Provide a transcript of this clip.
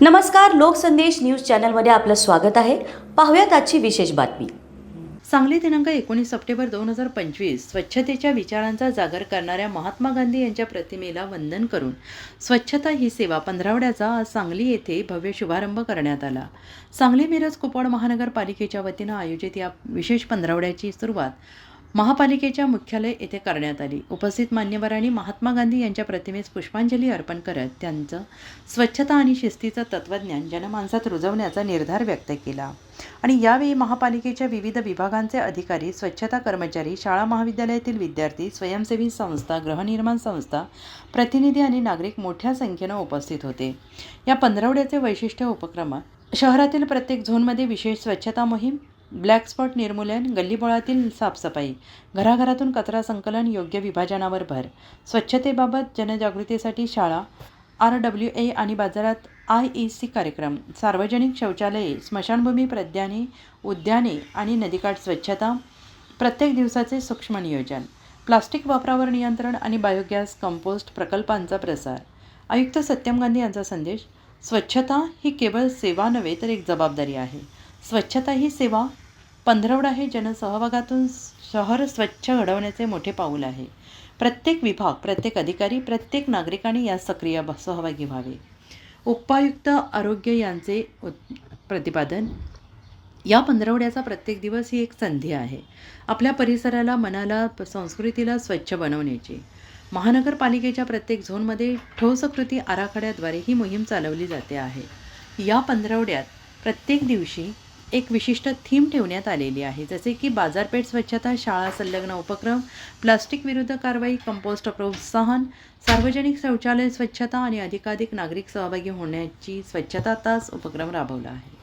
नमस्कार लोकसंदेश न्यूज चॅनलमध्ये आपलं स्वागत आहे. पाहूयात आजची विशेष बातमी. सांगली दिनांक एकोणीस सप्टेंबर दोन हजार पंचवीस स्वच्छतेच्या विचारांचा जागर करणाऱ्या महात्मा गांधी यांच्या प्रतिमेला वंदन करून स्वच्छता ही सेवा पंधरावड्याचा आज सांगली येथे भव्य शुभारंभ करण्यात आला. सांगली मिरज कुपवाड महानगरपालिकेच्या वतीनं आयोजित या विशेष पंधरावड्याची सुरुवात महापालिकेच्या मुख्यालय येथे करण्यात आली. उपस्थित मान्यवरांनी महात्मा गांधी यांच्या प्रतिमेस पुष्पांजली अर्पण करत त्यांचं स्वच्छता आणि शिस्तीचं तत्त्वज्ञान जनमानसात रुजवण्याचा निर्धार व्यक्त केला. आणि यावेळी महापालिकेच्या विविध विभागांचे अधिकारी स्वच्छता कर्मचारी शाळा महाविद्यालयातील विद्यार्थी स्वयंसेवी संस्था गृहनिर्माण संस्था प्रतिनिधी आणि नागरिक मोठ्या संख्येनं उपस्थित होते. या पंधरवड्याचे वैशिष्ट्य उपक्रम शहरातील प्रत्येक झोनमध्ये विशेष स्वच्छता मोहीम ब्लॅक स्पॉट निर्मूलन गल्लीबोळातील साफसफाई घराघरातून कचरा संकलन योग्य विभाजनावर भर. स्वच्छतेबाबत जनजागृतीसाठी शाळा आर डब्ल्यू ए आणि बाजारात आय ई सी कार्यक्रम सार्वजनिक शौचालये स्मशानभूमी प्रद्याने उद्याने आणि नदीकाठ स्वच्छता प्रत्येक दिवसाचे सूक्ष्म नियोजन प्लास्टिक वापरावर नियंत्रण आणि बायोगॅस कंपोस्ट प्रकल्पांचा प्रसार. आयुक्त सत्यम गांधी यांचा संदेश स्वच्छता ही केवळ सेवा नव्हे तर एक जबाबदारी आहे. स्वच्छता ही सेवा पंधरवडा हे जनसहभागातून शहर स्वच्छ घडवण्याचे मोठे पाऊल आहे. प्रत्येक विभाग प्रत्येक अधिकारी प्रत्येक नागरिकाने यात सक्रिय सहभागी व्हावे. उपायुक्त आरोग्य यांचे प्रतिपादन. या पंधरवड्याचा प्रत्येक दिवस ही एक संधी आहे. आपल्या परिसराला मनाला प- संस्कृतीला स्वच्छ बनवण्याची. महानगरपालिकेच्या प्रत्येक झोनमध्ये ठोस कृती आराखड्याद्वारे ही मोहीम चालवली जाते आहे. या पंधरवड्यात प्रत्येक दिवशी एक विशिष्ट थीम ठेवण्यात आलेली आहे जसे की बाजारपेठ स्वच्छता शाळा संलग्न उपक्रम प्लास्टिक विरुद्ध कारवाई कंपोस्ट प्रोत्साहन सार्वजनिक शौचालय स्वच्छता आणि अधिकाधिक नागरिक सहभागी होण्याची स्वच्छता तास उपक्रम राबवला आहे.